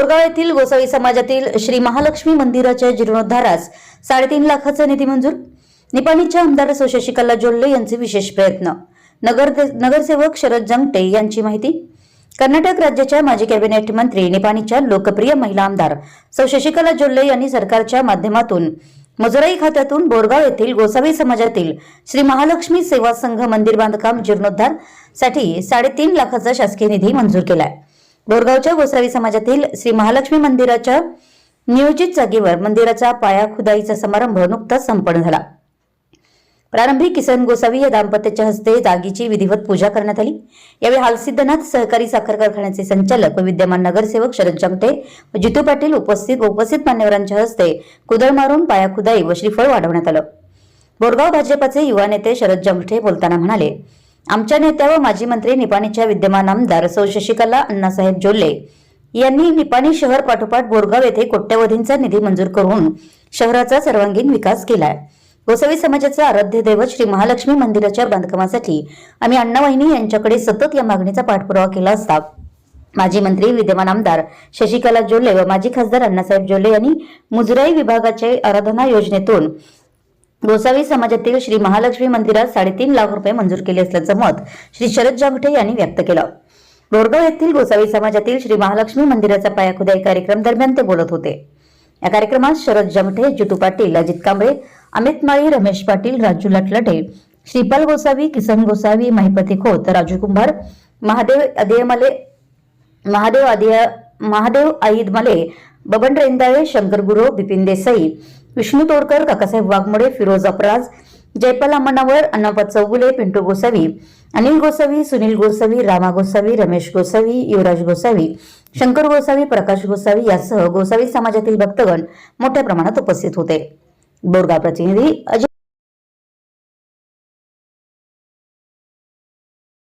बोरगाव येथील गोसावी समाजातील श्री महालक्ष्मी मंदिराच्या जीर्णोद्धारास साडेतीन लाखाचा निधी मंजूर. निपाणीच्या आमदार शशिकला जोल्ले यांचे विशेष प्रयत्न. नगर नगरसेवक शरद जंगटे यांची माहिती. कर्नाटक राज्याच्या माजी कॅबिनेट मंत्री निपाणीच्या लोकप्रिय महिला आमदार सौ शशिकला जोल्ले यांनी सरकारच्या माध्यमातून मजुराई खात्यातून बोरगाव येथील गोसावी समाजातील श्री महालक्ष्मी सेवा संघ मंदिर बांधकाम जीर्णोद्धारसाठी साडेतीन लाखाचा शासकीय निधी मंजूर केलाय. बोरगावच्या गोसावी समाजातील श्री महालक्ष्मी मंदिराच्या नियोजित जागेवर मंदिराचा पाया खुदाईचा समारंभ नुकताच संपन्न झाला. प्रारंभी किसन गोसावी या दाम्पत्याच्या हस्ते जागेची विधिवत पूजा करण्यात आली. यावेळी हालसिद्धनाथ सहकारी साखर कारखान्याचे संचालक व विद्यमान नगरसेवक शरद जमटे व जितू पाटील उपस्थित उपस्थित मान्यवरांच्या हस्ते कुदळ मारून पाया खुदाई व श्रीफळ वाढवण्यात आलं. बोरगाव भाजपाचे युवा नेते शरद जमठे बोलताना म्हणाले आमच्या नेत्या व माजी मंत्री निपाणीच्या विद्यमान आमदार सौ शशिकला अण्णासाहेब जोल्ले यांनी निपाणी शहर पाठोपाठ बोरगाव येथे कोट्यवधींचा निधी मंजूर करून शहराचा सर्वांगीण विकास केलाय. गोसावी समाजाचा आराध्य दैवत श्री महालक्ष्मी मंदिराच्या बांधकामासाठी आम्ही अण्णावाहिनी यांच्याकडे सतत या मागणीचा पाठपुरावा केला असता. माजी मंत्री विद्यमान आमदार शशिकला जोल्ले व माजी खासदार अण्णासाहेब जोल्ले यांनी मुजराई विभागाच्या आराधना योजनेतून गोसावी समाजातील श्री महालक्ष्मी मंदिरात साडेतीन लाख रुपये मंजूर केले असल्याचं मत श्री शरद जांगठे यांनी व्यक्त केलं. बोरगाव येथील गोसावी समाजातील श्री महालक्ष्मी मंदिराचा पायाखुदाई कार्यक्रम दरम्यान ते बोलत होते. या कार्यक्रमात शरद जमठे जितू पाटील अजित कांबळे अमित माळी रमेश पाटील राजू लटलटे श्रीपाल गोसावी किसन गोसावी महिपती खोत राजू कुंभार महादेव अदियमले महादेव आदिया महादेव आईद मले बबन रेंदाळे शंकर गुरु बिपिन देसाई विष्णू तोडकर काकासाहेब वाघमोडे फिरोज अपराज जयपाल अमनावर अण्णापत चौगुले पिंटू गोसावी अनिल गोसावी सुनील गोसावी रामा गोसावी रमेश गोसावी युवराज गोसावी शंकर गोसावी प्रकाश गोसावी यासह गोसावी समाजातील भक्तगण मोठ्या प्रमाणात उपस्थित होते. बोरगाव प्रतिनिधी अजय